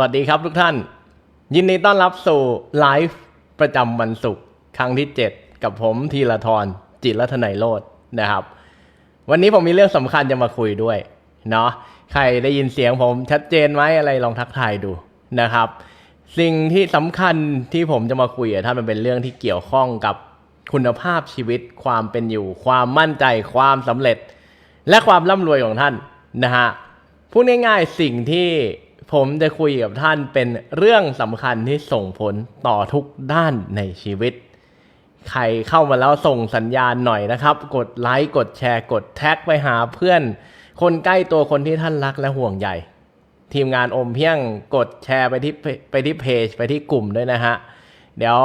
วัสดีครับทุกท่าน ยินดีต้อนรับสู่ไลฟ์ประจำวันศุกร์ครั้งที่ 7 กับผมธีรทรจิตรัตนัยโรจน์นะครับ วันนี้ผมมีเรื่องสำคัญจะมาคุยด้วยเนาะใครได้ยินเสียงผมชัดเจนไหมอะไรลองทักทายดูนะครับ สิ่งที่สำคัญที่ผมจะมาคุยกับท่านมันเป็นเรื่องที่เกี่ยวข้องกับคุณภาพชีวิตความเป็นอยู่ ความมั่นใจความสำเร็จ และความร่ำรวยของท่านนะฮะพูดง่ายๆสิ่งที่ ผมจะคุยกับท่านเป็นเรื่องสำคัญที่ส่งผลต่อทุกด้านในชีวิต ใครเข้ามาแล้วส่งสัญญาณหน่อยนะครับ กดไลค์กดแชร์กดแท็กไปหาเพื่อน คนใกล้ตัวคนที่ท่านรักและห่วงใยทีมงานอมเพียงกดแชร์ไปที่ไปที่เพจไปที่กลุ่มด้วยนะฮะ เดี๋ยว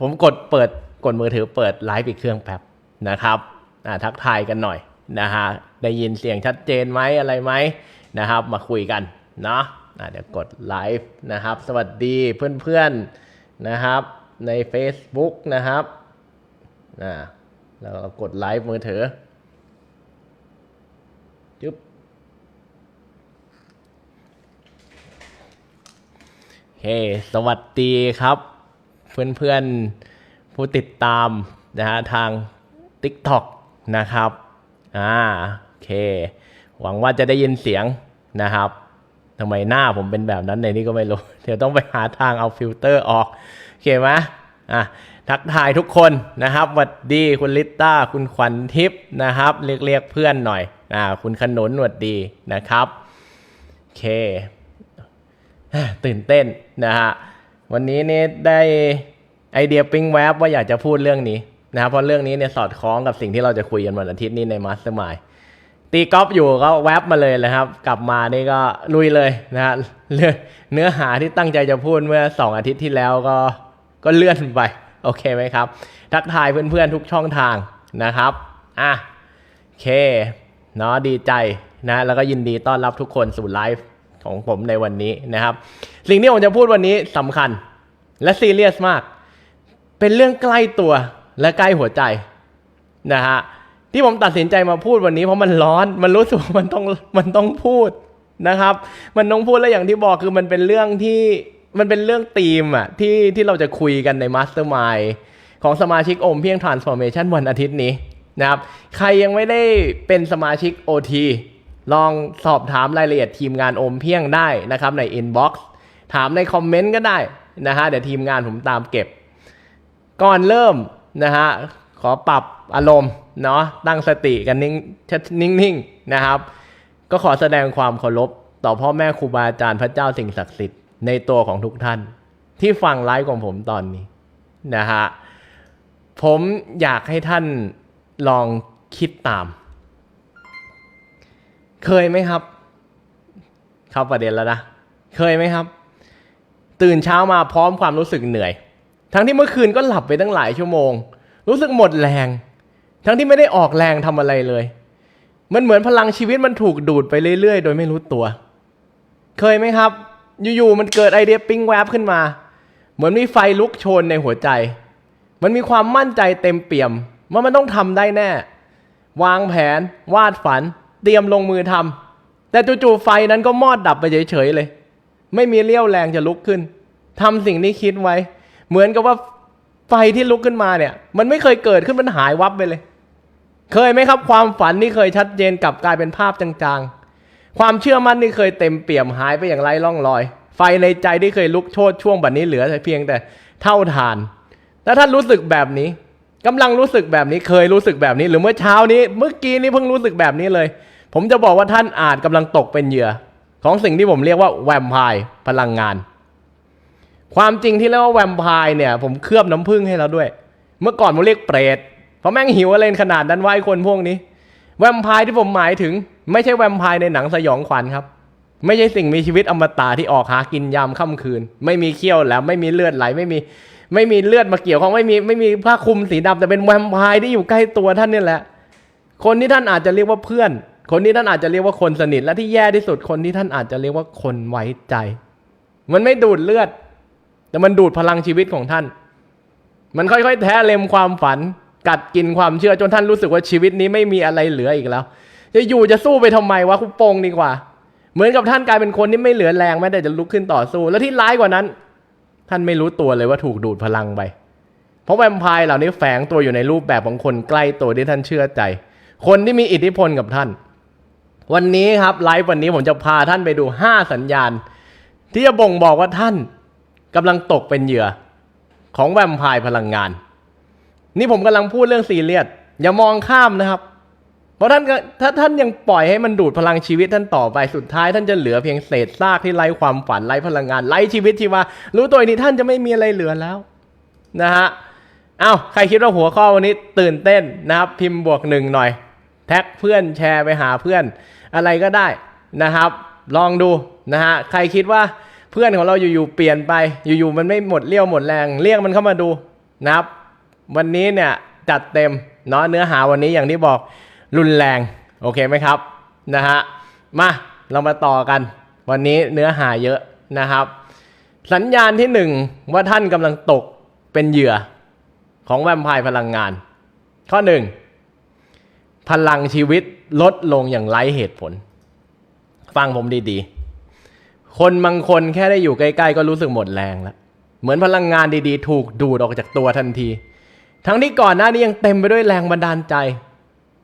ผมกดเปิดกดมือถือเปิดไลฟ์อีกเครื่องแป๊บนะครับอ่าทักทายกันหน่อยนะฮะได้ยินเสียงชัดเจนไหมอะไรไหมนะครับ มาคุยกันเนาะ เดี๋ยวกดไลฟ์นะครับ สวัสดีเพื่อนๆนะครับ ใน Facebook นะครับอ่าแล้วก็กดไลฟ์มือถือจุ๊บโอเคสวัสดีครับ เพื่อนๆผู้ติดตามนะฮะทาง TikTok นะครับ อ่า โอเค หวังว่าจะได้ยินเสียงนะครับ ทำไมหน้าผมเป็นแบบนั้นในนี้ก็ไม่รู้ เดี๋ยวต้องไปหาทางเอาฟิลเตอร์ออกโอเคไหมอะทักทายทุกคนนะครับสวัสดีคุณลิต้าคุณขวัญทิพย์นะครับ เรียกเรียกเพื่อนหน่อยอ่าคุณขนุนสวัสดีนะครับโอเค ตื่นเต้นนะฮะวันนี้เนี่ยได้ไอเดียปิ๊งแวบว่าอยากจะพูดเรื่องนี้นะครับเพราะเรื่องนี้เนี่ยสอดคล้องกับสิ่งที่เราจะคุยกันวันอาทิตย์นี้ในมาสเตอร์มาย ตีกอล์ฟอยู่ก็แวบมาเลยเลยครับ กลับมานี่ก็ลุยเลยนะฮะเนื้อหาที่ตั้งใจจะพูดเมื่อสองอาทิตย์ที่แล้วก็ก็เลื่อนไป โอเคไหมครับ ทักทายเพื่อนๆทุกช่องทางนะครับอะโอเคเนาะดีใจนะแล้วก็ยินดีต้อนรับทุกคนสู่ไลฟ์ของผมในวันนี้นะครับ สิ่งที่ผมจะพูดวันนี้สำคัญ และซีเรียสมาก เป็นเรื่องใกล้ตัวและใกล้หัวใจนะฮะ ที่ผมตัดสินใจมาพูดวันนี้เพราะมันร้อน มันรู้สึกมันต้องมันต้องพูดนะครับ มันต้องพูดแล้วอย่างที่บอกคือมันเป็นเรื่องที่มันเป็นเรื่องธีมอะที่ที่เราจะคุยกันในมาสเตอร์มายของสมาชิกอมเพียง Transformation วันอาทิตย์นี้นะครับ ใครยังไม่ได้เป็นสมาชิก OT ลองสอบถามรายละเอียดทีมงานอมเพียงได้นะครับใน inbox ถามในคอมเมนต์ก็ได้นะฮะเดี๋ยวทีมงานผมตามเก็บ ก่อนเริ่มนะฮะ อปรับอารมณ์เนาะตั้งสติกันนิ่งนิ่งๆนะครับ ก็ขอแสดงความเคารพต่อพ่อแม่ครูบาอาจารย์พระเจ้าสิ่งศักดิ์สิทธิ์ในตัวของทุกท่าน ที่ฟังไลฟ์ของผมตอนนี้นะฮะผมอยากให้ท่านลองคิดตาม เคยไหมครับ เข้าประเด็นแล้วนะ เคยไหมครับ ตื่นเช้ามาพร้อมความรู้สึกเหนื่อย ทั้งที่เมื่อคืนก็หลับไปตั้งหลายชั่วโมง รู้สึกหมดแรง ทั้งที่ไม่ได้ออกแรงทำอะไรเลย มันเหมือนพลังชีวิตมันถูกดูดไปเรื่อย ๆ โดยไม่รู้ตัว เคยไหมครับ อยู่ๆมันเกิดไอเดียปิ้งแวบขึ้นมา เหมือนมีไฟลุกโชนในหัวใจ มันมีความมั่นใจเต็มเปี่ยมว่ามันต้องทำได้แน่ วางแผน วาดฝัน เตรียมลงมือทำแต่จู่ๆไฟนั้นก็มอดดับไปเฉยๆเลย ไม่มีเรี่ยวแรงจะลุกขึ้นทำสิ่งที่คิดไว้ เหมือนกับว่า ไฟที่ลุกขึ้นมาเนี่ย มันไม่เคยเกิดขึ้นมันหายวับไปเลย เคยไหมครับ ความฝันที่เคยชัดเจนกลับกลายเป็นภาพจางๆ ความเชื่อมั่นที่เคยเต็มเปี่ยมหายไปอย่างไร้ร่องรอย ไฟในใจที่เคยลุกโชนช่วงบัดนี้เหลือแต่เพียงแต่เท่าทานถ้าท่านรู้สึกแบบนี้กำลังรู้สึกแบบนี้เคยรู้สึกแบบนี้ หรือเมื่อเช้านี้ เมื่อกี้นี้เพิ่งรู้สึกแบบนี้เลย ผมจะบอกว่าท่านอาจกำลังตกเป็นเหยื่อ ของสิ่งที่ผมเรียกว่าแวมไพร์พลังงาน ความจริงที่เรียกว่าแวมไพร์เนี่ย ผมเคลือบน้ำผึ้งให้แล้วด้วย เมื่อก่อนผมเรียกเปรตเพราะแม่งหิวอะไรขนาดนั้นวะไอ้คนพวกนี้ แวมไพร์ที่ผมหมายถึง ไม่ใช่แวมไพร์ในหนังสยองขวัญครับ ไม่ใช่สิ่งมีชีวิตอมตะที่ออกหากินยามค่ำคืน ไม่มีเขี้ยวแล้วไม่มีเลือดไหลไม่มีไม่มีเลือดมาเกี่ยวข้องไม่มีไม่มีผ้าคลุมสีดำแต่เป็นแวมไพร์ที่อยู่ใกล้ตัวท่านนี่แหละ คนที่ท่านอาจจะเรียกว่าเพื่อน คนที่ท่านอาจจะเรียกว่าคนสนิทและที่แย่ที่สุดคนที่ท่านอาจจะเรียกว่าคนไว้ใจ มันไม่ดูดเลือด แต่มันดูดพลังชีวิตของท่าน มันค่อยๆ แท้เล็มความฝัน กัดกินความเชื่อจนท่านรู้สึกว่าชีวิตนี้ไม่มีอะไรเหลืออีกแล้ว จะอยู่จะสู้ไปทำไมวะคุปโปงดีกว่า เหมือนกับท่านกลายเป็นคนที่ไม่เหลือแรงแม้แต่จะลุกขึ้นต่อสู้ แล้วที่ร้ายกว่านั้น ท่านไม่รู้ตัวเลยว่าถูกดูดพลังไป เพราะแวมไพร์เหล่านี้แฝงตัวอยู่ในรูปแบบของคนใกล้ตัวที่ท่านเชื่อใจ คนที่มีอิทธิพลกับท่าน วันนี้ครับไลฟ์วันนี้ผมจะพาท่านไปดู 5 สัญญาณ ที่จะบ่งบอกว่าท่าน กำลังตกเป็นเหยื่อของแวมไพร์พลังงาน นี่ผมกำลังพูดเรื่องซีเรียสอย่ามองข้ามนะครับ เพราะท่านก็ถ้าท่านยังปล่อยให้มันดูดพลังชีวิตท่านต่อไปสุดท้าย ท่านจะเหลือเพียงเศษซากที่ไร้ความฝันไร้พลังงานไร้ชีวิตชีวารู้ตัวนี้ท่านจะไม่มีอะไรเหลือแล้วนะฮะเอ้าใครคิดว่าหัวข้อวันนี้ตื่นเต้นนะครับ พิมพ์บวกหนึ่งหน่อย แท็กเพื่อนแชร์ไปหาเพื่อน อะไรก็ได้นะครับ ลองดูนะฮะใครคิดว่า พื่อนของเราอยู่ๆเปลี่ยนไป อยู่ๆมันไม่หมดเลี้ยวหมดแรงเรียกมันเข้ามาดูนะครับ วันนี้เนี่ยจัดเต็มเนาะเนื้อหาวันนี้อย่างที่บอกรุนแรงโอเคไหมครับนะฮะมาเรามาต่อกัน วันนี้เนื้อหาเยอะนะครับ สัญญาณที่หนึ่งว่าท่านกำลังตกเป็นเหยื่อของแวมไพร์พลังงาน ข้อหนึ่งพลังชีวิตลดลงอย่างไร้เหตุผล ฟังผมดีๆ คนบางคนแค่ได้อยู่ใกล้ๆ ก็รู้สึกหมดแรงแล้วเหมือนพลังงานดีๆ ถูกดูดออกจากตัวทันที ทั้งที่ก่อนหน้านี้ยังเต็มไปด้วยแรงบันดาลใจ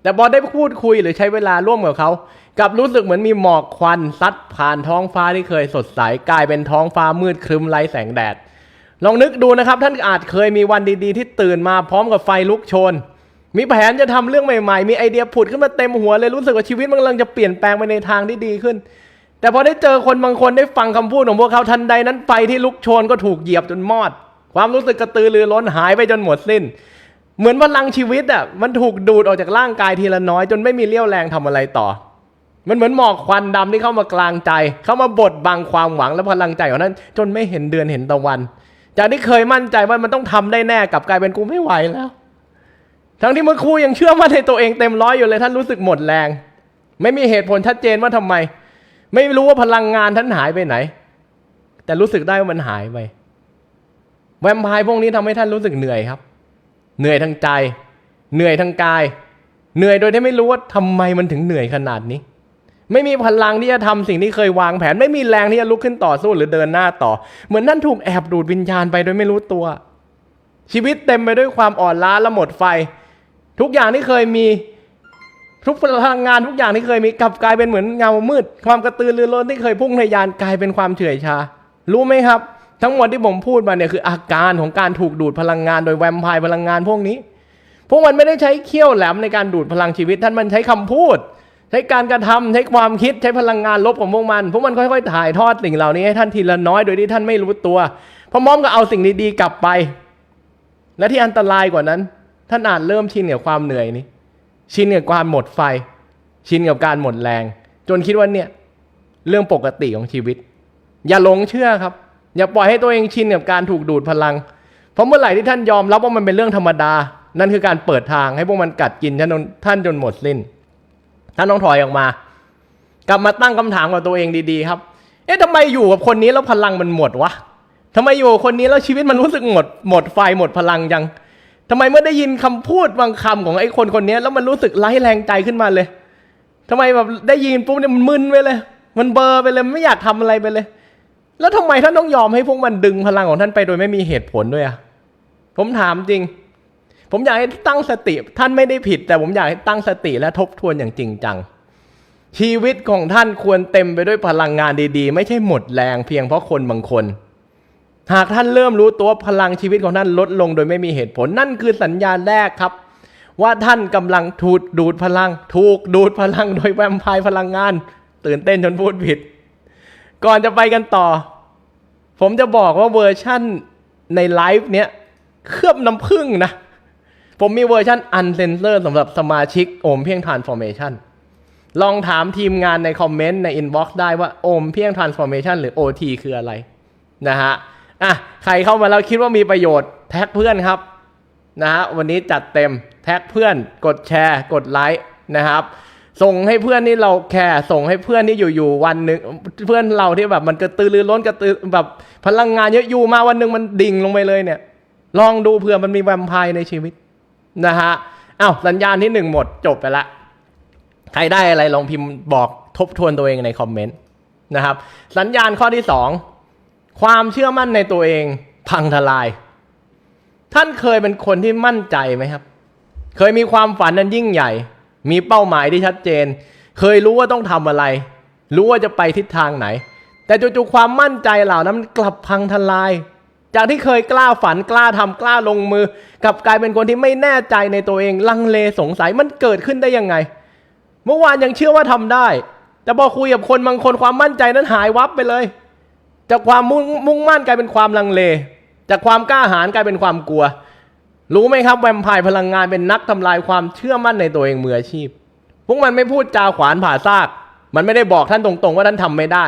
แต่พอได้พูดคุยหรือใช้เวลาร่วมกับเขากลับรู้สึกเหมือนมีหมอกควันซัดผ่านท้องฟ้าที่เคยสดใสกลายเป็นท้องฟ้ามืดครึ้มไร้แสงแดด ลองนึกดูนะครับ ท่านอาจเคยมีวันดีๆ ที่ตื่นมาพร้อมกับไฟลุกโชน มีแผนจะทำเรื่องใหม่ๆ มีไอเดียผุดขึ้นมาเต็มหัวเลยรู้สึกว่าชีวิตมันกำลังจะเปลี่ยนแปลงไปในทางที่ดีขึ้น แต่พอได้เจอคนบางคนได้ฟังคำพูดของพวกเขาทันใดนั้นไฟที่ลุกโชนก็ถูกเหยียบจนมอด ความรู้สึกกระตือรือร้นหายไปจนหมดสิ้น เหมือนพลังชีวิตอะมันถูกดูดออกจากร่างกายทีละน้อย จนไม่มีเรี่ยวแรงทำอะไรต่อ มันเหมือนหมอกควันดำที่เข้ามากลางใจ เข้ามาบดบังความหวังและพลังใจของนั้น จนไม่เห็นเดือนเห็นตะวัน จากที่เคยมั่นใจว่ามันต้องทำได้แน่กลับกลายเป็นกูไม่ไหวแล้ว ทั้งที่เมื่อครูยังเชื่อมั่นในตัวเองเต็มร้อยอยู่เลยท่านรู้สึกหมดแรง ไม่มีเหตุผลชัดเจนว่าทำไม ไม่รู้ว่าพลังงานท่านหายไปไหน แต่รู้สึกได้ว่ามันหายไปแวมไพร์พวกนี้ทำให้ท่านรู้สึกเหนื่อยครับ เหนื่อยทั้งใจ เหนื่อยทั้งกาย เหนื่อยโดยที่ไม่รู้ว่าทำไมมันถึงเหนื่อยขนาดนี้ ไม่มีพลังที่จะทำสิ่งที่เคยวางแผน ไม่มีแรงที่จะลุกขึ้นต่อสู้หรือเดินหน้าต่อ เหมือนนั่นถูกแอบดูดวิญญาณไปโดยไม่รู้ตัว ชีวิตเต็มไปด้วยความอ่อนล้าและหมดไฟ ทุกอย่างที่เคยมี ทุกพลังงานทุกอย่างที่เคยมีกลับกลายเป็นเหมือนเงามืด ความกระตือรือร้นที่เคยพุ่งทะยานกลายเป็นความเฉื่อยชา รู้ไหมครับ ทั้งหมดที่ผมพูดมาเนี่ยคืออาการของการถูกดูดพลังงานโดยแวมไพร์พลังงานพวกนี้ พวกมันไม่ได้ใช้เขี้ยวแหลมในการดูดพลังชีวิต ท่านมันใช้คำพูด ใช้การกระทำใช้ความคิดใช้พลังงานลบของพวกมันพวกมันค่อยๆถ่ายทอดสิ่งเหล่านี้ให้ท่านทีละน้อยโดยที่ท่านไม่รู้ตัวพร้อมๆกับเอาสิ่งดีๆกลับไป และที่อันตรายกว่านั้น ท่านอาจเริ่มชินกับความเหนื่อยนี้ ชินกับความหมดไฟ ชินกับการหมดแรง จนคิดว่าเนี่ยเรื่องปกติของชีวิต อย่าหลงเชื่อครับ อย่าปล่อยให้ตัวเองชินกับการถูกดูดพลัง เพราะเมื่อไหร่ที่ท่านยอมรับว่ามันเป็นเรื่องธรรมดา นั่นคือการเปิดทางให้พวกมันกัดกินท่านจนท่านจนหมดสิ้น ท่านต้องถอยออกมา กลับมาตั้งคำถามกับตัวเองดีๆครับ เอ๊ะทำไมอยู่กับคนนี้แล้วพลังมันหมดวะทำไมอยู่กับคนนี้แล้วชีวิตมันรู้สึกหมดหมดไฟหมดพลังยัง ทำไมเมื่อได้ยินคำพูดบางคำของไอ้คนคนนี้แล้วมันรู้สึกไร้แรงใจขึ้นมาเลยทำไมแบบได้ยินปุ๊บเนี่ยมันมึนไปเลย มันเบลอร์ไปเลยไม่อยากทำอะไรไปเลย แล้วทำไมท่านต้องยอมให้พวกมันดึงพลังของท่านไปโดยไม่มีเหตุผลด้วยอะผมถามจริง ผมอยากให้ตั้งสติ ท่านไม่ได้ผิด แต่ผมอยากให้ตั้งสติและทบทวนอย่างจริงจัง ชีวิตของท่านควรเต็มไปด้วยพลังงานดี ๆ ไม่ใช่หมดแรงเพียงเพราะคนบางคน หากท่านเริ่มรู้ตัวพลังชีวิตของท่านลดลงโดยไม่มีเหตุผลนั่นคือสัญญาณแรกครับ ว่าท่านกำลังถูกดูดพลัง ถูกดูดพลังโดยแวมไพร์พลังงาน ตื่นเต้นจนพูดผิด ก่อนจะไปกันต่อ ผมจะบอกว่าเวอร์ชั่นในไลฟ์เนี้ยเคลือบน้ำผึ้งนะ ผมมีเวอร์ชันอันเซนเซอร์สำหรับสมาชิกโอมเพียงทรานส์ฟอร์เมชันลองถามทีมงานในคอมเมนต์ในอินบ็อกซ์ได้ว่าโอมเพียงทรานส์ฟอร์เมชันหรือ OT คืออะไรนะฮะ อะใครเข้ามาแล้วคิดว่ามีประโยชน์แท็กเพื่อนครับนะฮะวันนี้จัดเต็มแท็กเพื่อนกดแชร์ กดไลค์นะครับส่งให้เพื่อนที่เราแคร์ส่งให้เพื่อนที่อยู่ๆวันหนึ่งเพื่อนเราที่แบบมันกระตือรือร้นกระตือแบบพลังงานเยอะอยู่มาวันหนึ่งมันดิ่งลงไปเลยเนี่ย ลองดูเผื่อมันมีแวมไพร์ในชีวิตนะฮะอ้าวสัญญาณที่หนึ่งหมดจบไปละใครได้อะไรลองพิมพ์บอกทบทวนตัวเองในคอมเมนต์นะครับ สัญญาณข้อที่สอง ความเชื่อมั่นในตัวเองพังทลาย ท่านเคยเป็นคนที่มั่นใจไหมครับ เคยมีความฝันนั้นยิ่งใหญ่ มีเป้าหมายที่ชัดเจน เคยรู้ว่าต้องทำอะไร รู้ว่าจะไปทิศทางไหน แต่จู่ๆความมั่นใจเหล่านั้นมันกลับพังทลาย จากที่เคยกล้าฝันกล้าทำกล้าลงมือ กลับกลายเป็นคนที่ไม่แน่ใจในตัวเองลังเลสงสัยมันเกิดขึ้นได้ยังไง เมื่อวานยังเชื่อว่าทำได้ แต่พอคุยกับคนบางคนความมั่นใจนั้นหายวับไปเลย จากความมุ่งมุ่งมั่นกลายเป็นความลังเล จากความกล้าหาญกลายเป็นความกลัว รู้ไหมครับแวมไพร์พลังงานเป็นนักทำลายความเชื่อมั่นในตัวเองมืออาชีพ พวกมันไม่พูดจาขวานผ่าซาก มันไม่ได้บอกท่านตรงๆ ว่าท่านทำไม่ได้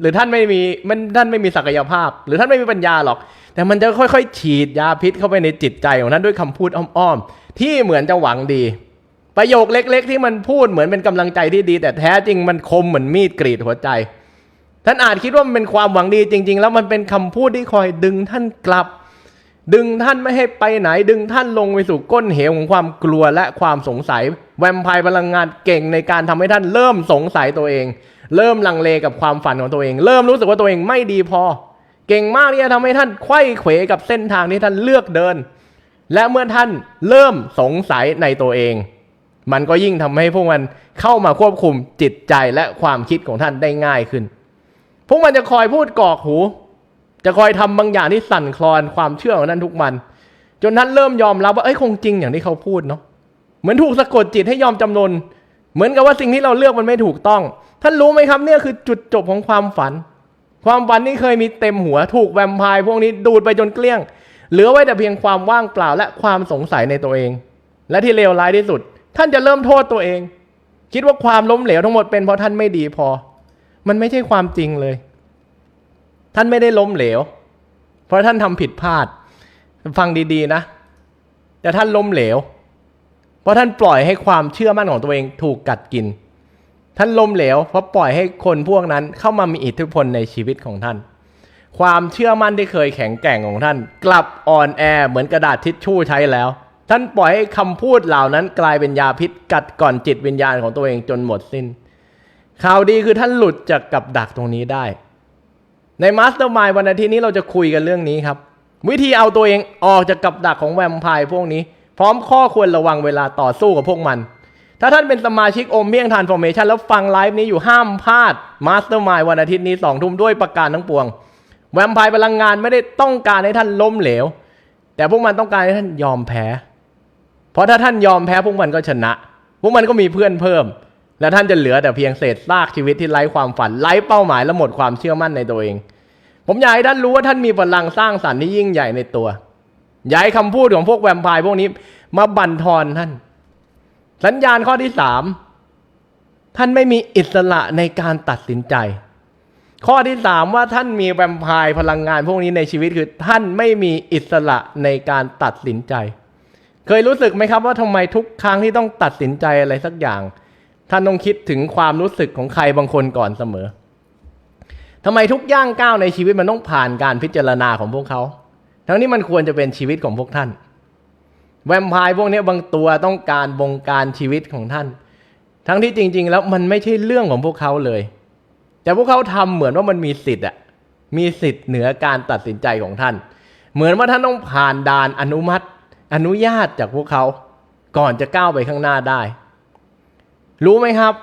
หรือท่านไม่มีมันท่านไม่มีศักยภาพ หรือท่านไม่มีปัญญาหรอก แต่มันจะค่อยๆ ฉีดยาพิษเข้าไปในจิตใจของท่านด้วยคำพูดอ้อมๆ ที่เหมือนจะหวังดี ประโยคเล็ก ๆ ที่มันพูดเหมือนเป็นกำลังใจที่ดี แต่แท้จริงมันคมเหมือนมีดกรีดหัวใจ ท่านอาจคิดว่ามันเป็นความหวังดีจริง ๆ แล้วมันเป็นคำพูดที่คอยดึงท่านกลับ ดึงท่านไม่ให้ไปไหน ดึงท่านลงไปสู่ก้นเหวของความกลัวและความสงสัย แวมไพร์พลังงานเก่งในการทำให้ท่านเริ่มสงสัยตัวเอง เริ่มลังเลกับความฝันของตัวเอง เริ่มรู้สึกว่าตัวเองไม่ดีพอ เก่งมากที่จะทำให้ท่านไขว้เขวกับเส้นทางที่ท่านเลือกเดิน และเมื่อท่านเริ่มสงสัยในตัวเองมันก็ยิ่งทำให้พวกมันเข้ามาควบคุมจิตใจและความคิดของท่านได้ง่ายขึ้น พวกมันจะคอยพูดกรอกหู จะคอยทำบางอย่างที่สั่นคลอนความเชื่อของท่นทุกมัน จนท่านเริ่มยอมรับว่าเอ้ยคงจริงอย่างที่เขาพูดเนาะเหมือนถูกสะกดจิตให้ยอมจำนน เหมือนกับว่าสิ่งที่เราเลือกมันไม่ถูกต้อง ท่านรู้ไหมครับเนี่ยคือจุดจบของความฝัน ความฝันที่เคยมีเต็มหัวถูกแวมไพร์พวกนี้ดูดไปจนเกลี้ยง เหลือไว้แต่เพียงความว่างเปล่าและความสงสัยในตัวเอง และที่เลวร้ายที่สุด ท่านจะเริ่มโทษตัวเอง คิดว่าความล้มเหลวทั้งหมดเป็นเพราะท่านไม่ดีพอ มันไม่ใช่ความจริงเลย ท่านไม่ได้ล้มเหลว เพราะท่านทำผิดพลาด ฟังดีๆนะ แต่ท่านล้มเหลว เพราะท่านปล่อยให้ความเชื่อมั่นของตัวเองถูกกัดกิน ท่านล้มเหลว เพราะปล่อยให้คนพวกนั้นเข้ามามีอิทธิพลในชีวิตของท่าน ความเชื่อมั่นที่เคยแข็งแกร่งของท่าน กลับอ่อนแอเหมือนกระดาษทิชชู่ใช้แล้วท่านปล่อยให้คำพูดเหล่านั้นกลายเป็นยาพิษกัดก่อนจิตวิญญาณของตัวเองจนหมดสิ้น ข่าวดีคือท่านหลุดจากกับดักตรงนี้ได้ ในมาสเตอร์มายวันอาทิตย์นี้เราจะคุยกันเรื่องนี้ครับ วิธีเอาตัวเองออกจากกับดักของแวมไพร์พวกนี้ พร้อมข้อควรระวังเวลาต่อสู้กับพวกมัน ถ้าท่านเป็นสมาชิกโอมเมียงทานฟอร์เมชันแล้วฟังไลฟ์นี้อยู่ห้ามพลาดมาสเตอร์มายวันอาทิตย์นี้สองทุ่มด้วยประการทั้งปวง แวมไพร์พลังงานไม่ได้ต้องการให้ท่านล้มเหลว แต่พวกมันต้องการให้ท่านยอมแพ้ เพราะถ้าท่านยอมแพ้พวกมันก็ชนะ พวกมันก็มีเพื่อนเพิ่ม และท่านจะเหลือแต่เพียงเศษซากชีวิตที่ไร้ความฝันไร้เป้าหมายและหมดความเชื่อมั่นในตัวเอง ผมอยากให้ท่านรู้ว่าท่านมีพลังสร้างสรรค์ที่ยิ่งใหญ่ในตัวอย่าให้คำพูดของพวกแวมไพร์พวกนี้ มาบั่นทอนท่าน สัญญาณข้อที่สามท่านไม่มีอิสระในการตัดสินใจ ข้อที่สามว่าท่านมีแวมไพร์พลังงานพวกนี้ในชีวิตคือท่านไม่มีอิสระในการตัดสินใจ เคยรู้สึกไหมครับว่าทำไมทุกครั้งที่ต้องตัดสินใจอะไรสักอย่าง ท่านต้องคิดถึงความรู้สึกของใครบางคนก่อนเสมอทำไมทุกย่างก้าวในชีวิตมันต้องผ่านการพิจารณาของพวกเขา ทั้งนี้มันควรจะเป็นชีวิตของพวกท่าน แวมไพร์พวกนี้บางตัวต้องการบงการชีวิตของท่าน ทั้งที่จริง ๆ แล้วมันไม่ใช่เรื่องของพวกเขาเลย แต่พวกเขาทำเหมือนว่ามันมีสิทธิ์อะมีสิทธิ์เหนือการตัดสินใจของท่าน เหมือนว่าท่านต้องผ่านด่านอนุมัติ อนุญาตจากพวกเขา ก่อนจะก้าวไปข้างหน้าได้ รู้ไหมครับ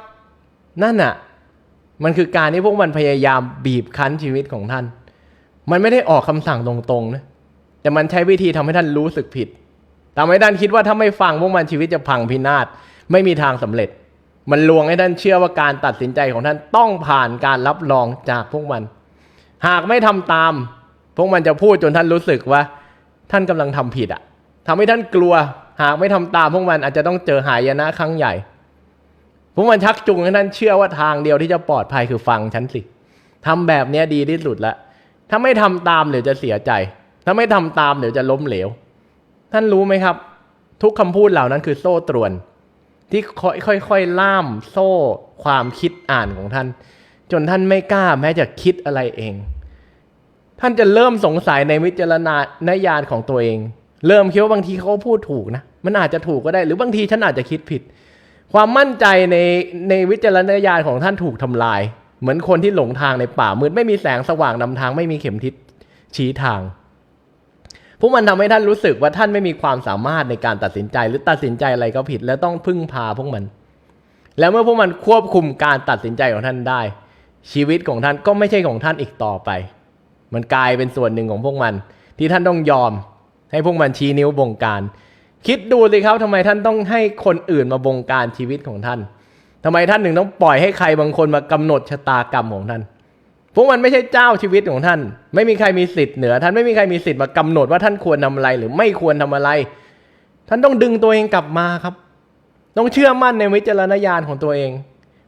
นั่นอะมันคือการที่พวกมันพยายามบีบคั้นชีวิตของท่าน มันไม่ได้ออกคำสั่งตรงๆนะแต่มันใช้วิธีทำให้ท่านรู้สึกผิดทำให้ท่านคิดว่าถ้าไม่ฟังพวกมันชีวิตจะพังพินาศไม่มีทางสำเร็จ มันลวงให้ท่านเชื่อว่าการตัดสินใจของท่านต้องผ่านการรับรองจากพวกมัน หากไม่ทำตาม พวกมันจะพูดจนท่านรู้สึกว่า ท่านกำลังทำผิดอะ่ะทำให้ท่านกลัว หากไม่ทำตามพวกมันอาจจะต้องเจอหายนะครั้งใหญ่ พวกมันชักจูงให้ท่านเชื่อว่าทางเดียวที่จะปลอดภัยคือฟังฉันสิทำแบบนี้ดีที่สุดละถ้าไม่ทำตามเดี๋ยวจะเสียใจ ถ้าไม่ทำตามเดี๋ยวจะล้มเหลว ท่านรู้ไหมครับ ทุกคำพูดเหล่านั้นคือโซ่ตรวน ที่ค่อยๆล่ามโซ่ความคิดอ่านของท่าน จนท่านไม่กล้าแม้จะคิดอะไรเอง ท่านจะเริ่มสงสัยในวิจารณญาณของตัวเอง เริ่มคิดว่าบางทีเขาพูดถูกนะ มันอาจจะถูกก็ได้ หรือบางทีฉันอาจจะคิดผิด ความมั่นใจในในวิจารณญาณของท่านถูกทำลาย เหมือนคนที่หลงทางในป่ามืดไม่มีแสงสว่างนำทางไม่มีเข็มทิศชี้ทางพวกมันทำให้ท่านรู้สึกว่าท่านไม่มีความสามารถในการตัดสินใจหรือตัดสินใจอะไรก็ผิด แล้วต้องพึ่งพาพวกมัน แล้วเมื่อพวกมันควบคุมการตัดสินใจของท่านได้ ชีวิตของท่านก็ไม่ใช่ของท่านอีกต่อไป มันกลายเป็นส่วนหนึ่งของพวกมัน ที่ท่านต้องยอม ให้พวกมันชี้นิ้วบงการ คิดดูสิครับทำไมท่านต้องให้คนอื่นมาบงการชีวิตของท่านทำไมท่านถึงต้องปล่อยให้ใครบางคนมากำหนดชะตากรรมของท่านพวกมันไม่ใช่เจ้าชีวิตของท่าน ไม่มีใครมีสิทธิ์เหนือ ท่านไม่มีใครมีสิทธิ์มากำหนดว่าท่านควรทำอะไรหรือไม่ควรทำอะไร ท่านต้องดึงตัวเองกลับมาครับ ต้องเชื่อมั่นในวิจารณญาณของตัวเอง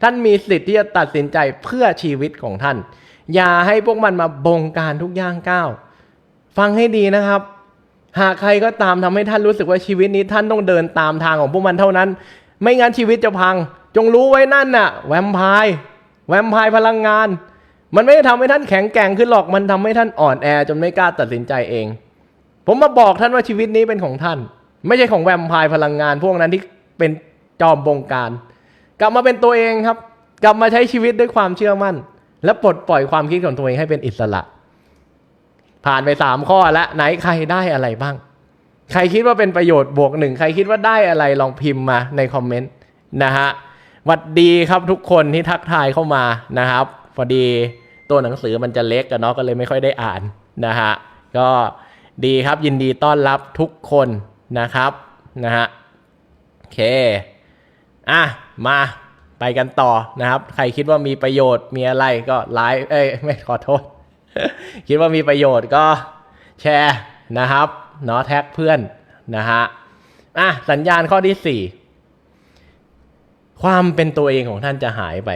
ท่านมีสิทธิ์ที่จะตัดสินใจเพื่อชีวิตของท่าน อย่าให้พวกมันมาบงการทุกย่างก้าวฟังให้ดีนะครับ หากใครก็ตามทำให้ท่านรู้สึกว่าชีวิตนี้ท่านต้องเดินตามทางของพวกมันเท่านั้น ไม่งั้นชีวิตจะพัง จงรู้ไว้นั่นน่ะ แวมไพร์แวมไพร์พลังงาน มันไม่ได้ทำให้ท่านแข็งแกร่งขึ้นหรอกมันทำให้ท่านอ่อนแอจนไม่กล้าตัดสินใจเอง ผมมาบอกท่านว่าชีวิตนี้เป็นของท่าน ไม่ใช่ของแวมไพร์พลังงาน พวกนั้นที่เป็นจอมบงการ กลับมาเป็นตัวเองครับ กลับมาใช้ชีวิตด้วยความเชื่อมั่น และปลดปล่อยความคิดของตัวเองให้เป็นอิสระ ผ่านไปสามข้อแล้วไหนใครได้อะไรบ้าง ใครคิดว่าเป็นประโยชน์บวกหนึ่งใครคิดว่าได้อะไรลองพิมพ์มาในคอมเมนต์นะฮะวัดดีครับทุกคนที่ทักทายเข้ามานะครับพอดีตัวหนังสือมันจะเล็กกันเนาะก็เลยไม่ค่อยได้อ่านนะฮะก็ดีครับยินดีต้อนรับทุกคนนะครับนะฮะโอเคอะมาไปกันต่อนะครับ ใครคิดว่ามีประโยชน์มีอะไรก็ไลฟ์เอ้ยไม่ขอโทษ คิดว่ามีประโยชน์ก็แชร์นะครับเนาะแท็กเพื่อนนะฮะอะสัญญาณข้อที่สี่ความเป็นตัวเองของท่านจะหายไป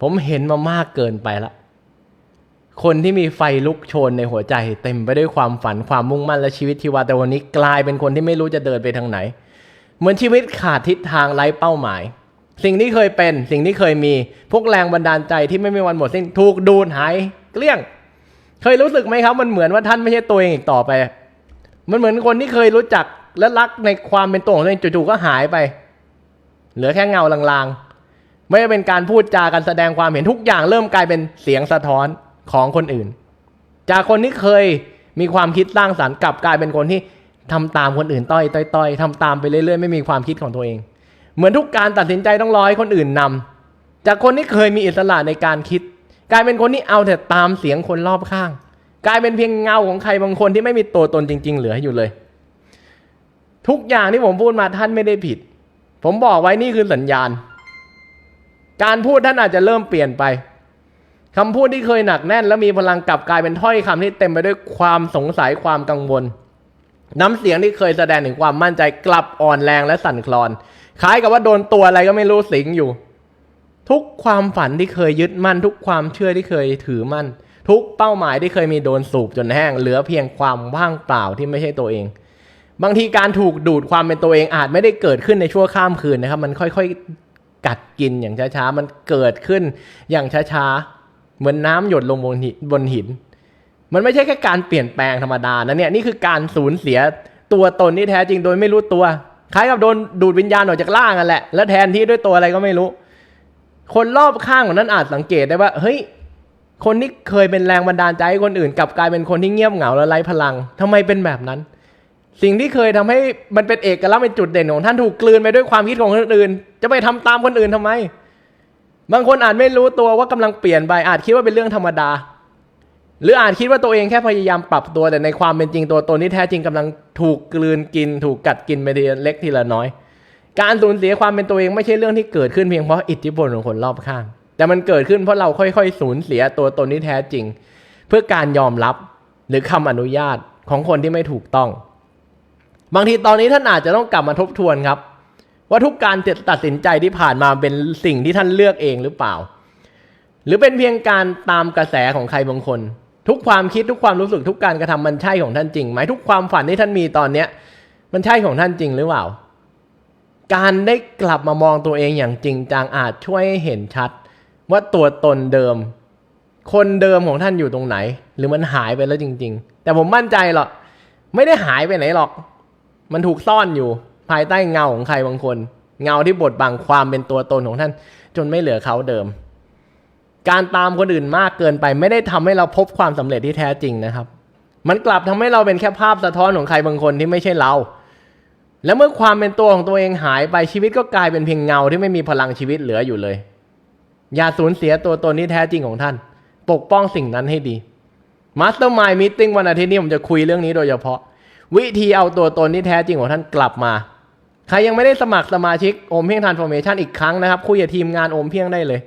ผมเห็นมามากเกินไปละ คนที่มีไฟลุกโชนในหัวใจ เต็มไปด้วยความฝันความมุ่งมั่นและชีวิตชีวาแต่วันนี้กลายเป็นคนที่ไม่รู้จะเดินไปทางไหน เหมือนชีวิตขาดทิศทางไร้เป้าหมาย สิ่งที่เคยเป็น สิ่งที่เคยมี พวกแรงบันดาลใจที่ไม่มีวันหมดสิ้นถูกดูดหาย เกลี้ยง เคยรู้สึกไหมครับ มันเหมือนว่าท่านไม่ใช่ตัวเองอีกต่อไป มันเหมือนคนที่เคยรู้จักและรักในความเป็นตัวของตัวเองจู่ๆก็หายไป เหลือแค่เงาลางๆ ไม่เป็นการพูดจากันแสดงความเห็นทุกอย่าง เริ่มกลายเป็นเสียงสะท้อนของคนอื่น จากคนที่เคยมีความคิดสร้างสรรค์กลับกลายเป็นคนที่ทำตามคนอื่นต้อยต้อยต้อยทำตามไปเรื่อยๆไม่มีความคิดของตัวเอง เหมือนทุกการตัดสินใจต้องรอให้คนอื่นนำจากคนที่เคยมีอิสระในการคิด กลายเป็นคนที่เอาแต่ตามเสียงคนรอบข้าง กลายเป็นเพียงเงาของใครบางคนที่ไม่มีตัวตนจริง ๆ เหลืออยู่เลย ทุกอย่างที่ผมพูดมาท่านไม่ได้ผิด ผมบอกไว้นี่คือสัญญาณ การพูดท่านอาจจะเริ่มเปลี่ยนไปคำพูดที่เคยหนักแน่น และมีพลังกลับกลายเป็นถ้อยคำที่เต็มไปด้วยความสงสัยความกังวล น้ำเสียงที่เคยแสดงถึงความมั่นใจกลับอ่อนแรงและสั่นคลอน คล้ายกับว่าโดนตัวอะไรก็ไม่รู้สิงอยู่ ทุกความฝันที่เคยยึดมั่น ทุกความเชื่อที่เคยถือมั่น ทุกเป้าหมายที่เคยมีโดนสูบจนแห้ง เหลือเพียงความว่างเปล่าที่ไม่ใช่ตัวเอง บางทีการถูกดูดความเป็นตัวเองอาจไม่ได้เกิดขึ้นในชั่วข้ามคืนนะครับ มันค่อยๆกัดกินอย่างช้าๆมันเกิดขึ้นอย่างช้าๆเหมือนน้ำหยดลงบนหินบนหิน มันไม่ใช่แค่การเปลี่ยนแปลงธรรมดานะเนี่ยนี่คือการสูญเสียตัวตนที่แท้จริงโดยไม่รู้ตัวคล้ายกับโดนดูดวิญญาณออกจากร่างกันแหละ แล้วแทนที่ด้วยตัวอะไรก็ไม่รู้ คนรอบข้างของนั้นอาจสังเกตได้ว่า เฮ้ย คนที่เคยเป็นแรงบันดาลใจให้คนอื่นกลับกลายเป็นคนที่เงียบเหงาและไร้พลังทำไมเป็นแบบนั้น สิ่งที่เคยทำให้มันเป็นเอกลักษณ์เป็นจุดเด่นของท่านถูกกลืนไปด้วยความคิดของคนอื่น จะไปทำตามคนอื่นทำไม บางคนอาจไม่รู้ตัวว่ากำลังเปลี่ยนไปอาจคิดว่าเป็นเรื่องธรรมดา หรืออาจคิดว่าตัวเองแค่พยายามปรับตัวแต่ในความเป็นจริงตัวตนที่แท้จริงกำลังถูกกลืนกิน ถูกกัดกินไปทีเล็กทีละน้อย การสูญเสียความเป็นตัวเองไม่ใช่เรื่องที่เกิดขึ้นเพียงเพราะอิทธิพลของคนรอบข้าง แต่มันเกิดขึ้นเพราะเราค่อยๆ สูญเสียตัวตนที่แท้จริง เพื่อการยอมรับหรือคำอนุญาตของคนที่ไม่ถูกต้อง บางทีตอนนี้ท่านอาจจะต้องกลับมาทบทวนครับ ว่าทุกการตัดสินใจที่ผ่านมาเป็นสิ่งที่ท่านเลือกเองหรือเปล่า หรือเป็นเพียงการตามกระแสของใครบางคน ทุกความคิดทุกความรู้สึกทุกการกระทำมันใช่ของท่านจริงไหมทุกความฝันที่ท่านมีตอนเนี้ย มันใช่ของท่านจริงหรือเปล่า การได้กลับมามองตัวเองอย่างจริงจังอาจช่วยให้เห็นชัด ว่าตัวตนเดิม คนเดิมของท่านอยู่ตรงไหน หรือมันหายไปแล้วจริง ๆ แต่ผมมั่นใจหรอกไม่ได้หายไปไหนหรอก มันถูกซ่อนอยู่ ภายใต้เงาของใครบางคน เงาที่บดบังความเป็นตัวตนของท่าน จนไม่เหลือเขาเดิม การตามคนอื่นมากเกินไป ไม่ได้ทำให้เราพบความสำเร็จที่แท้จริงนะครับ มันกลับทำให้เราเป็นแค่ภาพสะท้อนของใครบางคนที่ไม่ใช่เรา และเมื่อความเป็นตัวของตัวเองหายไปชีวิตก็กลายเป็นเพียงเงาที่ไม่มีพลังชีวิตเหลืออยู่เลย อย่าสูญเสียตัวตนที่แท้จริงของท่าน ปกป้องสิ่งนั้นให้ดี Mastermind Meeting วันอาทิตย์นี้ผมจะคุยเรื่องนี้โดยเฉพาะ วิธีเอาตัวตนที่แท้จริงของท่านกลับมา ใครยังไม่ได้สมัครสมาชิกโอมเพียงทานฟอร์เมชันอีกครั้งนะครับ คุยกับทีมงานโอมเพียงได้เลย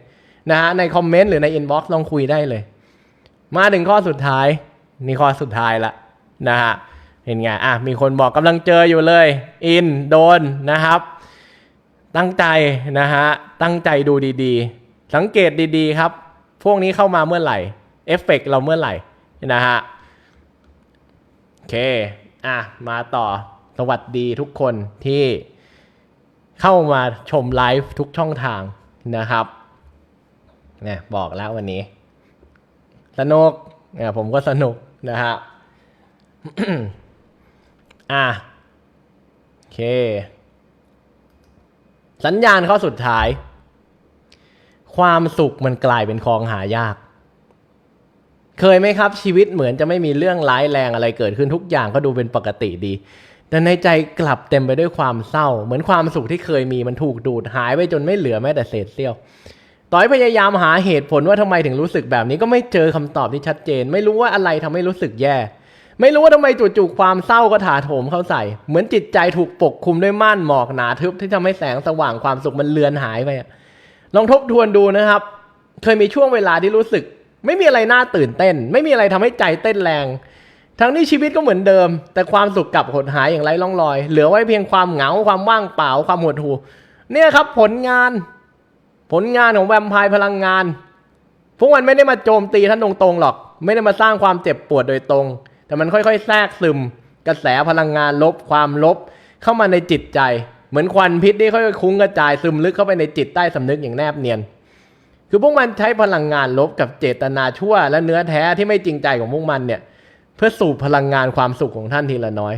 นะฮะในคอมเมนต์หรือในอินบ็อกซ์ลองคุยได้เลย มาถึงข้อสุดท้ายนี่ข้อสุดท้ายละนะฮะ เห็นไงอะมีคนบอกกำลังเจออยู่เลย อินโดนนะครับ ตั้งใจนะฮะตั้งใจดูดีๆ สังเกตดีๆครับ พวกนี้เข้ามาเมื่อไหร่เอฟเฟกต์เราเมื่อไหร่นะฮะโอเคอะมาต่อสวัสดีทุกคนที่เข้ามาชมไลฟ์ทุกช่องทางนะครับเนี่ยบอกแล้ววันนี้ สนุกเนี่ยผมก็สนุกนะฮะ อะโอเค สัญญาณข้อสุดท้าย ความสุขมันกลายเป็นของหายาก เคยไหมครับ ชีวิตเหมือนจะไม่มีเรื่องร้ายแรงอะไรเกิดขึ้นทุกอย่างก็ดูเป็นปกติดี แต่ในใจกลับเต็มไปด้วยความเศร้า เหมือนความสุขที่เคยมีมันถูกดูดหายไปจนไม่เหลือแม้แต่เศษเสี้ยวต่อยพยายามหาเหตุผลว่าทำไมถึงรู้สึกแบบนี้ก็ไม่เจอคำตอบที่ชัดเจน ไม่รู้ว่าอะไรทำให้รู้สึกแย่ ไม่รู้ว่าทำไมจู่ๆความเศร้าก็ถาโถมเข้าใส่ เหมือนจิตใจถูกปกคลุมด้วยม่านหมอกหนาทึบที่ทำให้แสงสว่างความสุขมันเลือนหายไปลองทบทวนดูนะครับ เคยมีช่วงเวลาที่รู้สึก ไม่มีอะไรน่าตื่นเต้น ไม่มีอะไรทำให้ใจเต้นแรง ทั้งที่ชีวิตก็เหมือนเดิม แต่ความสุขกลับหดหายอย่างไร้ร่องรอย เหลือไว้เพียงความเหงาความว่างเปล่าความหดหู่เนี่ยครับผลงาน ผลงานของแวมไพร์พลังงาน พวกมันไม่ได้มาโจมตีท่านตรงๆหรอก ไม่ได้มาสร้างความเจ็บปวดโดยตรง แต่มันค่อยๆแทรกซึม กระแสพลังงานลบความลบ เข้ามาในจิตใจ เหมือนควันพิษที่ค่อยๆคุ้งกระจายซึมลึกเข้าไปในจิตใต้สำนึกอย่างแนบเนียน คือพวกมันใช้พลังงานลบกับเจตนาชั่ว และเนื้อแท้ที่ไม่จริงใจของพวกมันเนี่ย เพื่อสูบพลังงานความสุขของท่านทีละน้อย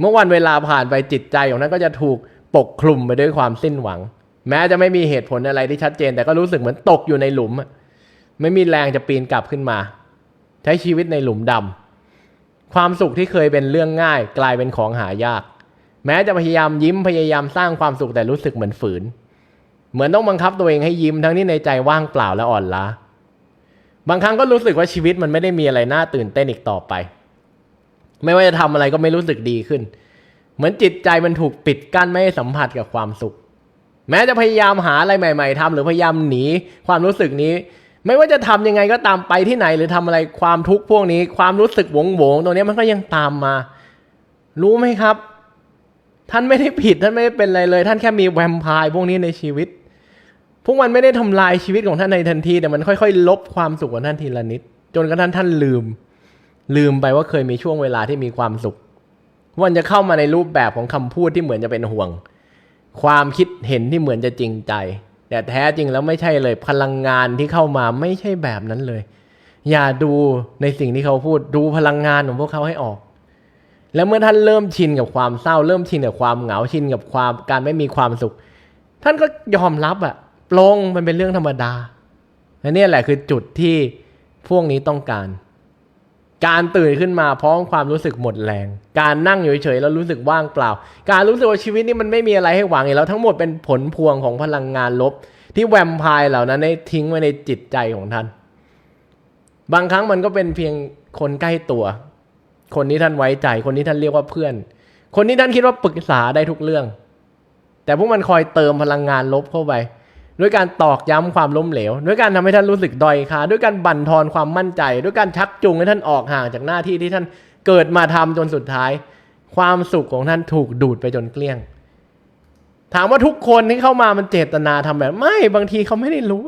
เมื่อวันเวลาผ่านไปจิตใจของท่านก็จะถูกปกคลุมไปด้วยความสิ้นหวัง แม้จะไม่มีเหตุผลอะไรที่ชัดเจน แต่ก็รู้สึกเหมือนตกอยู่ในหลุม ไม่มีแรงจะปีนกลับขึ้นมา ใช้ชีวิตในหลุมดำ ความสุขที่เคยเป็นเรื่องง่าย กลายเป็นของหายาก แม้จะพยายามยิ้มพยายามสร้างความสุขแต่รู้สึกเหมือนฝืน เหมือนต้องบังคับตัวเองให้ยิ้มทั้งที่ในใจว่างเปล่าและอ่อนล้า บางครั้งก็รู้สึกว่าชีวิตมันไม่ได้มีอะไรน่าตื่นเต้นอีกต่อไป ไม่ว่าจะทำอะไรก็ไม่รู้สึกดีขึ้น เหมือนจิตใจมันถูกปิดกั้นไม่ให้สัมผัสกับความสุข แม้จะพยายามหาอะไรใหม่ ๆทำหรือพยายามหนีความรู้สึกนี้ ไม่ว่าจะทำยังไงก็ตามไปที่ไหนหรือทำอะไรความทุกข์พวกนี้ ความรู้สึกหวงหวงๆตรงนี้มันก็ยังตามมา รู้ไหมครับ ท่านไม่ได้ผิดท่านไม่ได้เป็นอะไรเลย ท่านแค่มีแวมไพร์พวกนี้ในชีวิต พวกมันไม่ได้ทำลายชีวิตของท่านในทันทีแต่มันค่อยๆ ลบความสุขของท่านทีละนิด จนกระทั่งท่านลืม ลืมไปว่าเคยมีช่วงเวลาที่มีความสุขว่ามันจะเข้ามาในรูปแบบของคำพูดที่เหมือนจะเป็นห่วง ความคิดเห็นที่เหมือนจะจริงใจ แต่แท้จริงแล้วไม่ใช่เลย พลังงานที่เข้ามาไม่ใช่แบบนั้นเลย อย่าดูในสิ่งที่เขาพูดดูพลังงานของพวกเขาให้ออก แล้วเมื่อท่านเริ่มชินกับความเศร้า เริ่มชินกับความเหงาชินกับความการไม่มีความสุข ท่านก็ยอมรับอะปลงมันเป็นเรื่องธรรมดาและนี่แหละคือจุดที่พวกนี้ต้องการ การตื่นขึ้นมาพร้อมความรู้สึกหมดแรง การนั่งอยู่เฉยๆแล้วรู้สึกว่างเปล่า การรู้สึกว่าชีวิตนี้มันไม่มีอะไรให้หวังอีกแล้วทั้งหมดเป็นผลพวงของพลังงานลบ ที่แวมไพร์เหล่านั้นได้ทิ้งไว้ในจิตใจของท่าน บางครั้งมันก็เป็นเพียงคนใกล้ตัว คนที่ท่านไว้ใจ คนที่ท่านเรียกว่าเพื่อน คนที่ท่านคิดว่าปรึกษาได้ทุกเรื่อง แต่พวกมันคอยเติมพลังงานลบเข้าไป ด้วยการตอกย้ำความล้มเหลว ด้วยการทำให้ท่านรู้สึกด้อยค่าด้วยการบั่นทอนความมั่นใจ ด้วยการชักจูงให้ท่านออกห่างจากหน้าที่ที่ท่านเกิดมาทำจนสุดท้าย ความสุขของท่านถูกดูดไปจนเกลี้ยง ถามว่าทุกคนที่เข้ามามันเจตนาทำแบบ ไม่บางทีเขาไม่ได้รู้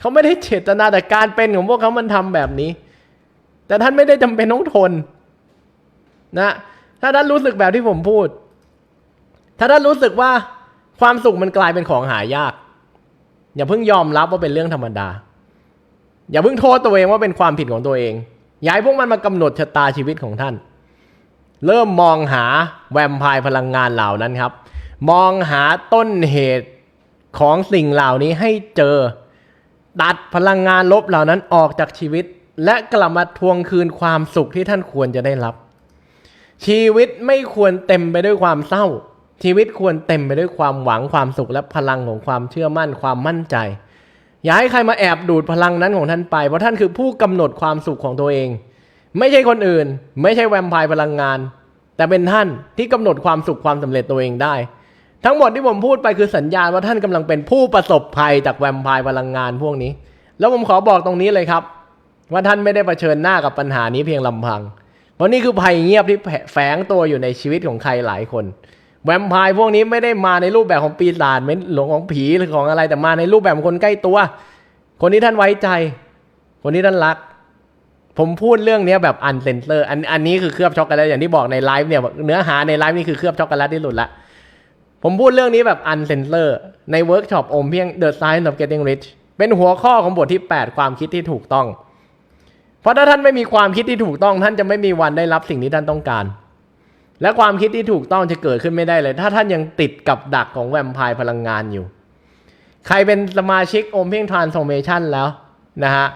เขาไม่ได้เจตนาแต่การเป็นของพวกเขามันทำแบบนี้ แต่ท่านไม่ได้จำเป็นต้องทน นะถ้าท่านรู้สึกแบบที่ผมพูด ถ้าท่านรู้สึกว่าความสุขมันกลายเป็นของหายาก อย่าเพิ่งยอมรับว่าเป็นเรื่องธรรมดา อย่าเพิ่งโทษตัวเองว่าเป็นความผิดของตัวเอง อย่าให้พวกมันมากำหนดชะตาชีวิตของท่าน เริ่มมองหาแวมไพร์พลังงานเหล่านั้นครับ มองหาต้นเหตุของสิ่งเหล่านี้ให้เจอ ตัดพลังงานลบเหล่านั้นออกจากชีวิต และกลับมาทวงคืนความสุขที่ท่านควรจะได้รับ ชีวิตไม่ควรเต็มไปด้วยความเศร้า ชีวิตควรเต็มไปด้วยความหวังความสุขและพลังของความเชื่อมั่นความมั่นใจ อย่าให้ใครมาแอบดูดพลังนั้นของท่านไป เพราะท่านคือผู้กำหนดความสุขของตัวเอง ไม่ใช่คนอื่น ไม่ใช่แวมไพร์พลังงาน แต่เป็นท่านที่กำหนดความสุขความสำเร็จตัวเองได้ ทั้งหมดที่ผมพูดไปคือสัญญาณว่าท่านกำลังเป็นผู้ประสบภัยจากแวมไพร์พลังงานพวกนี้ แล้วผมขอบอกตรงนี้เลยครับ ว่าท่านไม่ได้เผชิญหน้ากับปัญหานี้เพียงลำพัง เพราะนี่คือภัยเงียบที่แฝงตัวอยู่ในชีวิตของใครหลายคน แวมไพร์พวกนี้ไม่ได้มาในรูปแบบของปีศาจไม่หลงของผีหรือของอะไรแต่มาในรูปแบบของคนใกล้ตัว คนที่ท่านไว้ใจ คนที่ท่านรัก ผมพูดเรื่องนี้แบบอันเซนเซอร์อันอันนี้คือเคลือบช็อกโกแลตอย่างที่บอกในไลฟ์เนี่ยเนื้อหาในไลฟ์นี่คือเคลือบช็อกโกแลตที่สุดละผมพูดเรื่องนี้แบบอันเซนเซอร์ในเวิร์กช็อปอมเพียง The Science of Getting Rich เป็นหัวข้อของบทที่ 8 ความคิดที่ถูกต้อง เพราะถ้าท่านไม่มีความคิดที่ถูกต้อง ท่านจะไม่มีวันได้รับสิ่งที่ท่านต้องการ และความคิดที่ถูกต้องจะเกิดขึ้นไม่ได้เลย ถ้าท่านยังติดกับดักของแวมไพร์พลังงานอยู่ ใครเป็นสมาชิกโอมเพียง Transformation แล้วนะฮะ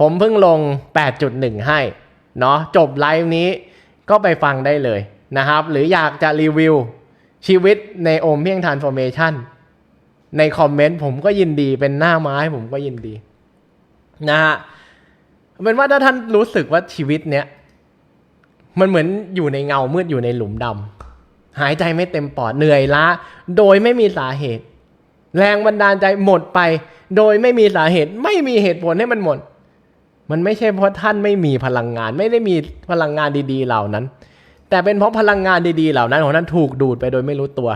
ผมเพิ่งลง 8.1 ให้เนาะจบไลฟ์นี้ก็ไปฟังได้เลยนะครับ หรืออยากจะรีวิวชีวิตในโอมเพียง Transformation ในคอมเมนต์ผมก็ยินดีเป็นหน้าไม้ผมก็ยินดีนะฮะเป็นว่าถ้าท่านรู้สึกว่าชีวิตเนี้ย มันเหมือนอยู่ในเงามืดอยู่ในหลุมดำหายใจไม่เต็มปอดเหนื่อยล้า โดยไม่มีสาเหตุ แรงบันดาลใจหมดไป โดยไม่มีสาเหตุ ไม่มีเหตุผลให้มันหมด มันไม่ใช่เพราะท่านไม่มีพลังงาน ไม่ได้มีพลังงานดี ๆ เหล่านั้น แต่เป็นเพราะพลังงานดีๆ เหล่านั้นของท่านถูกดูดไปโดยไม่รู้ตัว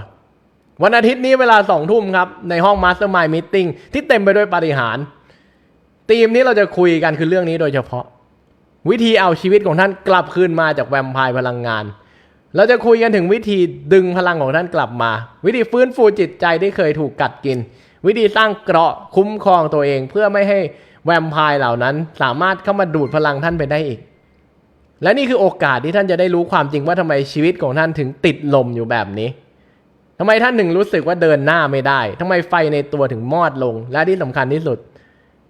วันอาทิตย์นี้เวลาสองทุ่มครับ ในห้อง Mastermind Meeting ที่เต็มไปด้วยปาฏิหาริย์ธีมนี้เราจะคุยกันคือเรื่องนี้โดยเฉพาะ วิธีเอาชีวิตของท่านกลับคืนมาจากแวมไพร์พลังงาน เราจะคุยกันถึงวิธีดึงพลังของท่านกลับมา วิธีฟื้นฟูจิตใจที่เคยถูกกัดกิน วิธีสร้างเกราะคุ้มครองตัวเอง เพื่อไม่ให้แวมไพร์เหล่านั้น สามารถเข้ามาดูดพลังท่านไปได้อีก และนี่คือโอกาสที่ท่านจะได้รู้ความจริงว่าทำไมชีวิตของท่านถึงติดลมอยู่แบบนี้ทำไมท่านถึงรู้สึกว่าเดินหน้าไม่ได้ทำไมไฟในตัวถึงมอดลง และที่สำคัญที่สุด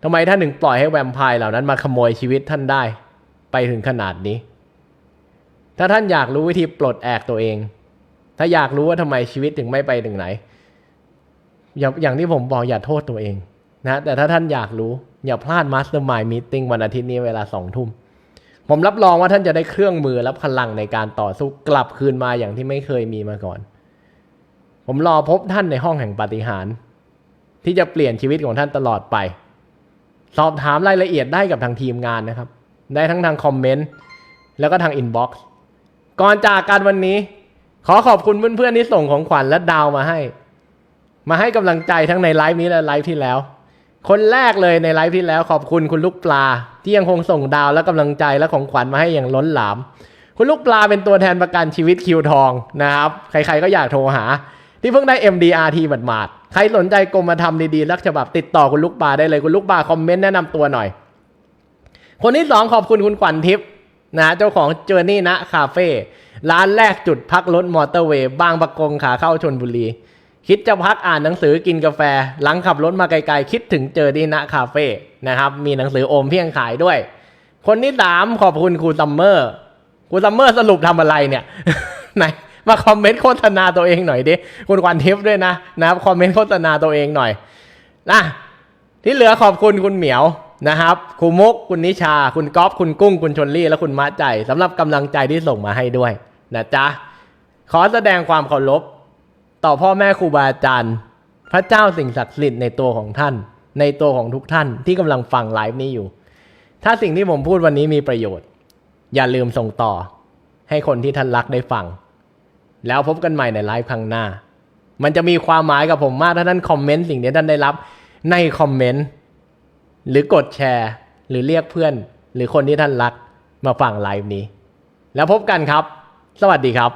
ทำไมท่านถึงปล่อยให้แวมไพร์เหล่านั้นมาขโมยชีวิตท่านได้ ไปถึงขนาดนี้ ถ้าท่านอยากรู้วิธีปลดแอกตัวเอง ถ้าอยากรู้ว่าทำไมชีวิตถึงไม่ไปถึงไหน อย่าอย่างที่ผมบอกอย่าโทษตัวเองนะแต่ถ้าท่านอยากรู้ อย่าพลาดมาสเตอร์มายมีติ้งวันอาทิตย์นี้เวลาสองทุ่มผมรับรองว่าท่านจะได้เครื่องมือและพลังในการต่อสู้กลับคืนมาอย่างที่ไม่เคยมีมาก่อน ผมรอพบท่านในห้องแห่งปาฏิหาริย์ที่จะเปลี่ยนชีวิตของท่านตลอดไป สอบถามรายละเอียดได้กับทางทีมงานนะครับ ได้ทั้งทางคอมเมนต์แล้วก็ทางอินบ็อกซ์ก่อนจากกันวันนี้ ขอขอบคุณเพื่อนๆที่ส่งของขวัญและดาวมาให้ มาให้กำลังใจทั้งในไลฟ์นี้และไลฟ์ที่แล้ว คนแรกเลยในไลฟ์ที่แล้วขอบคุณคุณลูกปลา ที่ยังคงส่งดาวและกำลังใจและของขวัญมาให้อย่างล้นหลาม คุณลูกปลาเป็นตัวแทนประกันชีวิตคิวทองนะครับ ใครๆก็อยากโทรหา ที่เพิ่งได้ MDRT หมาดๆใครสนใจกรมธรรมดีๆรักฉบับติดต่อคุณลูกปลาได้เลยคุณลูกปลาคอมเมนต์แนะนำตัวหน่อย คนที่สองขอบคุณคุณขวัญทิพย์นะเจ้าของเจอร์นี่นะคาเฟ่ร้านแรกจุดพักรถมอเตอร์เวย์บางประกงขาเข้าชนบุรี คิดจะพักอ่านหนังสือกินกาแฟ หลังขับรถมาไกลๆ คิดถึงเจอร์นี่นะคาเฟ่นะครับมีหนังสือโอมเพียงขายด้วย คนที่สามขอบคุณครูซัมเมอร์ครูซัมเมอร์สรุปทำอะไรเนี่ยไหนมาคอมเมนต์โฆษณาตัวเองหน่อยดิคุณขวัญทิพย์ด้วยนะนะครับคอมเมนต์โฆษณาตัวเองหน่อยนะที่เหลือขอบคุณคุณเหมียว นะครับคุณมุกคุณนิชา คุณก๊อฟคุณกุ้ง คุณชนลี่ และคุณมะใจสำหรับกำลังใจที่ส่งมาให้ด้วยนะจ๊ะ ขอแสดงความเคารพต่อพ่อแม่ครูบาอาจารย์ พระเจ้าสิ่งศักดิ์สิทธิ์ในตัวของท่าน ในตัวของทุกท่านที่กำลังฟังไลฟ์นี้อยู่ ถ้าสิ่งที่ผมพูดวันนี้มีประโยชน์ อย่าลืมส่งต่อ ให้คนที่ท่านรักได้ฟัง แล้วพบกันใหม่ในไลฟ์ครั้งหน้า มันจะมีความหมายกับผมมากถ้าท่านคอมเมนต์สิ่งที่ท่านได้รับในคอมเมนต์ หรือกดแชร์ หรือเรียกเพื่อน หรือคนที่ท่านรักมาฟังไลฟ์นี้ แล้วพบกันครับ สวัสดีครับ